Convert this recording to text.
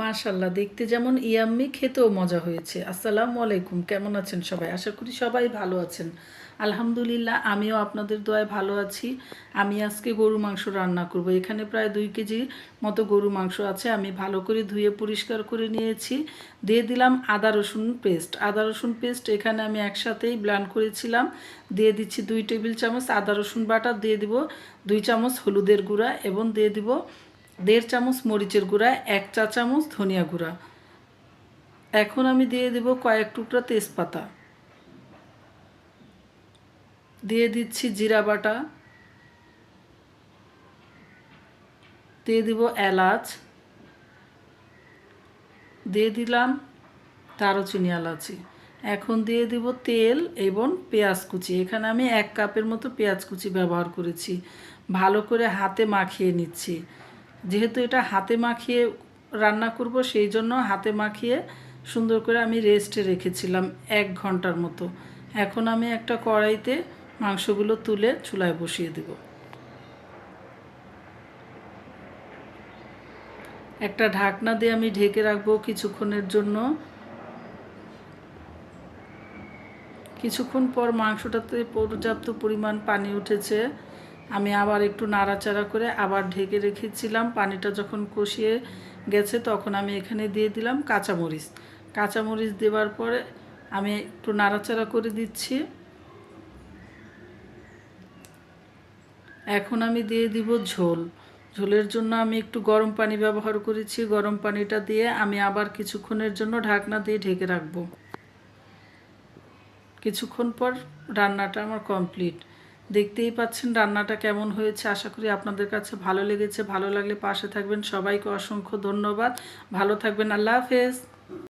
মাশাল্লাহ দেখতে যেমন ইয়াম্মি, খেতেও মজা হয়েছে। আসসালামু আলাইকুম, কেমন আছেন সবাই? আশা করি সবাই ভালো আছেন। আলহামদুলিল্লাহ, আমিও আপনাদের দোয়ায় ভালো আছি। আমি আজকে গরু মাংস রান্না করব। এখানে প্রায় দুই কেজি মতো গরু মাংস আছে। আমি ভালো করে ধুয়ে পরিষ্কার করে নিয়েছি। দিয়ে দিলাম আদা রসুন পেস্ট। আদা রসুন পেস্ট এখানে আমি একসাথেই ব্লান্ড করেছিলাম। দিয়ে দিচ্ছি দুই টেবিল চামচ আদা রসুন বাটা। দিয়ে দিব দুই চামচ হলুদের গুঁড়া এবং দিয়ে দিব দেড় চামচ মরিচের গুঁড়া, এক চা চামচ ধনিয়া গুঁড়া। এখন আমি দিয়ে দেব কয়েক টুকরা তেজপাতা। দিয়ে দিচ্ছি জিরা বাটা। দিয়ে দিব এলাচ। দিয়ে দিলাম দারুচিনি এলাচি। এখন দিয়ে দিব তেল এবং পেঁয়াজ কুচি। এখানে আমি এক কাপের মতো পেঁয়াজ কুচি ব্যবহার করেছি। ভালো করে হাতে মাখিয়ে নিচ্ছি। যেহেতু এটা হাতে মাখিয়ে রান্না করব, সেই জন্য হাতে মাখিয়ে সুন্দর করে আমি রেস্টে রেখেছিলাম এক ঘণ্টার মতো। এখন আমি একটা কড়াইতে মাংসগুলো তুলে চুলায় বসিয়ে দেব। একটা ঢাকনা দিয়ে আমি ঢেকে রাখব কিছুক্ষণের জন্য। কিছুক্ষণ পর মাংসটাতে পর্যাপ্ত পরিমাণ পানি উঠেছে। আমি আবার একটু নাড়াচাড়া করে আবার ঢেকে রেখেছিলাম। পানিটা যখন কষিয়ে গেছে তখন আমি এখানে দিয়ে দিলাম কাঁচামরিচ। কাঁচামরিচ দেওয়ার পরে আমি একটু নাড়াচাড়া করে দিচ্ছি। এখন আমি দিয়ে দিব ঝোল। ঝোলের জন্য আমি একটু গরম পানি ব্যবহার করেছি। গরম পানিটা দিয়ে আমি আবার কিছুক্ষণের জন্য ঢাকনা দিয়ে ঢেকে রাখব। কিছুক্ষণ পর রান্নাটা আমার কমপ্লিট। দেখতেই পাচ্ছেন রান্নাটা কেমন হয়েছে। আশা করি আপনাদের কাছে ভালো লেগেছে, ভালো লাগলে পাশে থাকবেন। সবাইকে অসংখ্য ধন্যবাদ। ভালো থাকবেন। আল্লাহ হাফেজ।